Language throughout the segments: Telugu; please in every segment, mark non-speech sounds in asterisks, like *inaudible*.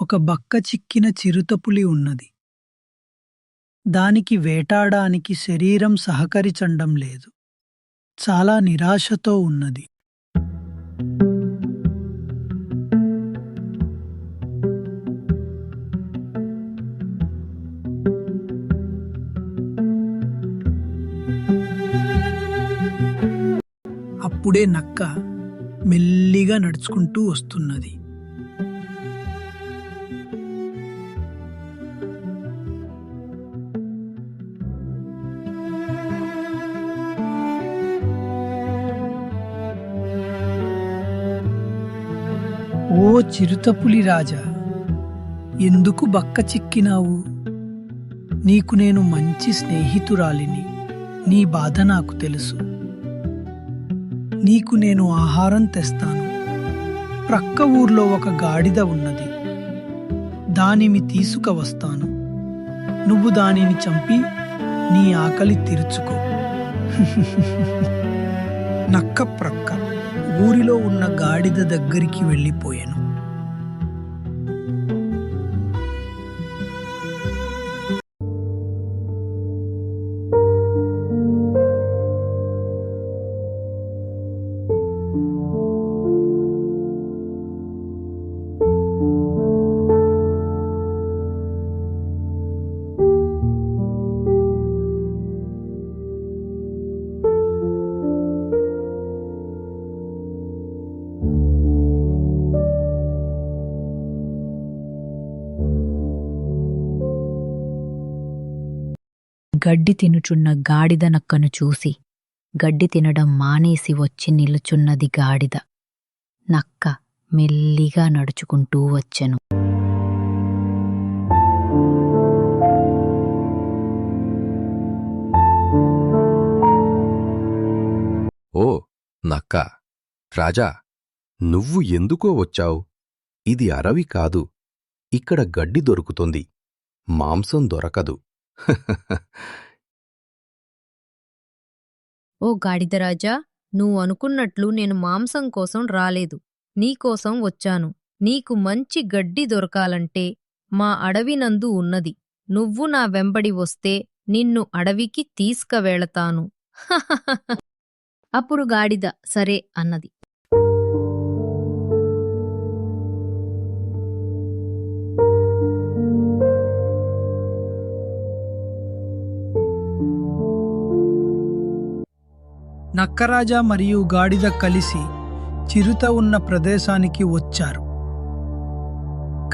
ఒక బక్క చిక్కిన చిరుతపులి ఉన్నది. దానికి వేటాడానికి శరీరం సహకరించడం లేదు. చాలా నిరాశతో ఉన్నది. అప్పుడే నక్క మెల్లిగా నడుచుకుంటూ వస్తున్నది. చిరుతపులి రాజా ఎందుకు బక్క చిక్కినావు? నీకు నేను మంచి స్నేహితురాలిని నీ బాధ నాకు తెలుసు. నీకు నేను ఆహారం తెస్తాను. ప్రక్క ఊర్లో ఒక గాడిద ఉన్నది. దానిని తీసుకువస్తాను. నువ్వు దానిని చంపి నీ ఆకలి తీర్చుకో. *laughs* నక్క ప్రక్క ఊరిలో ఉన్న గాడిద దగ్గరికి వెళ్ళిపోయాను. గడ్డి తినుచున్న గాడిద నక్కను చూసి గడ్డి తినడం మానేసి వచ్చి నిలుచున్నది గాడిద. నక్క మెల్లిగా నడుచుకుంటూ వచ్చెను. ఓ నక్క! రాజా నువ్వు ఎందుకో వచ్చావు? ఇది అరవి కాదు. ఇక్కడ గడ్డి దొరుకుతుంది. మాంసం దొరకదు. ఓ గాడిదరాజా నువ్వు అనుకున్నట్లు నేను మాంసం కోసం రాలేదు. నీకోసం వచ్చాను. నీకు మంచి గడ్డి దొరకాలంటే మా అడవినందు ఉన్నది. నువ్వు నా వెంబడి వస్తే నిన్ను అడవికి తీసుకవేళతాను. *laughs* అప్పుడు గాడిద సరే అన్నది. నక్కరాజా మరియు గాడిద కలిసి చిరుత ఉన్న ప్రదేశానికి వచ్చారు.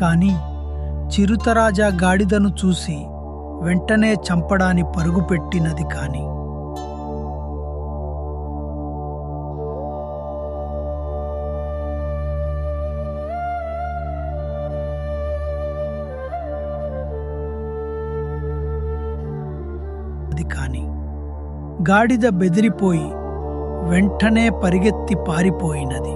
కానీ చిరుతరాజా గాడిదను చూసి వెంటనే చంపడాని పరుగుపెట్టినది కాని. అది కాని. గాడిద బెదిరిపోయి వెంటనే పరిగెత్తి పారిపోయినది.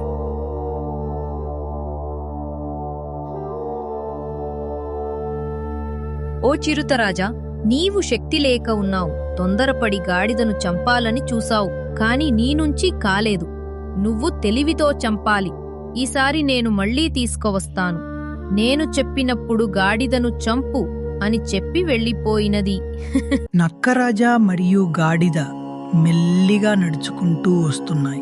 ఓ చిరుతరాజా నీవు శక్తి లేక ఉన్నావు. తొందరపడి గాడిదను చంపాలని చూసావు కాని నీనుంచి కాలేదు. నువ్వు తెలివితో చంపాలి. ఈసారి నేను మళ్ళీ తీసుకువస్తాను. నేను చెప్పినప్పుడు గాడిదను చంపు అని చెప్పి వెళ్ళిపోయినది. నక్కరాజా మరియు గాడిద. మెల్లిగా నడుచుకుంటూ వస్తున్నాయి.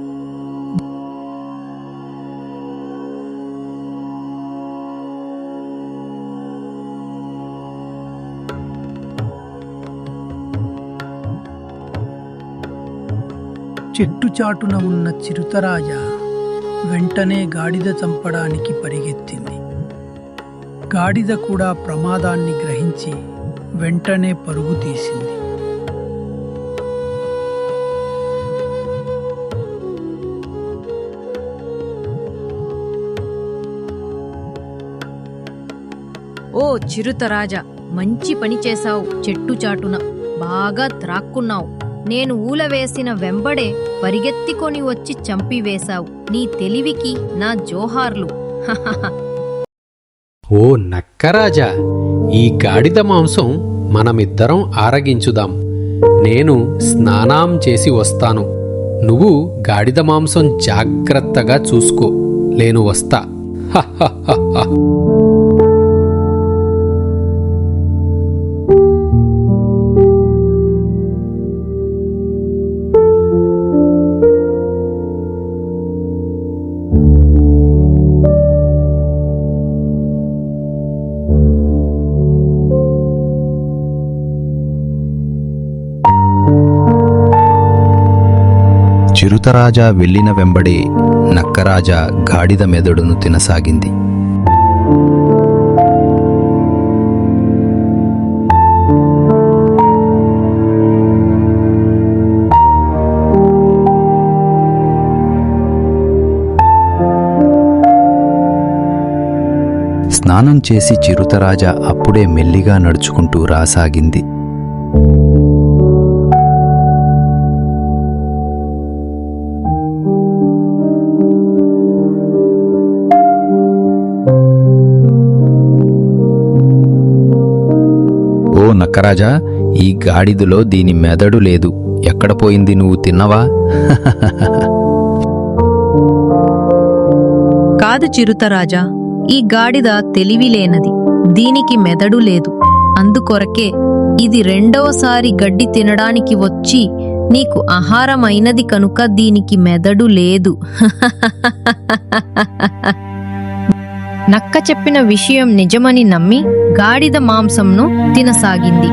చెట్టు చాటున ఉన్న చిరుతరాజా వెంటనే గాడిద చంపడానికి పరిగెత్తింది. గాడిద కూడా ప్రమాదాన్ని గ్రహించి వెంటనే పరుగు తీసింది. ఓ చిరుతరాజా మంచి పని చేశావు చెట్టు చాటున. బాగా త్రాక్కున్నావు. నేను ఊలవేసిన వెంబడే పరిగెత్తికొని వచ్చి చంపివేశావు. నీ తెలివికి నా జోహార్లు. ఓ నక్కరాజా ఈ గాడిద మాంసం మనమిద్దరం ఆరగించుదాం. నేను స్నానం చేసి వస్తాను. నువ్వు గాడిద మాంసం జాగ్రత్తగా చూసుకో. నేను వస్తా. చిరుతరాజా వెళ్ళిన వెంబడే నక్కరాజా గాడిద మెదడును తినసాగింది. స్నానం చేసి చిరుతరాజా అప్పుడే మెల్లిగా నడుచుకుంటూ రాసాగింది. ఓ ఈ గాడిదలో దీని మెదడు లేదు. ఎక్కడ పోయింది నువ్వు తిన్నవా? *laughs* కాదు చిరుతరాజా ఈ గాడిద తెలివిలేనది దీనికి మెదడు లేదు. అందుకొరకే ఇది రెండవసారి గడ్డి తినడానికి వచ్చి నీకు ఆహారమైనది కనుక దీనికి మెదడు లేదు. *laughs* నక్క చెప్పిన విషయం నిజమని నమ్మి గాడిద మాంసంను తినసాగింది.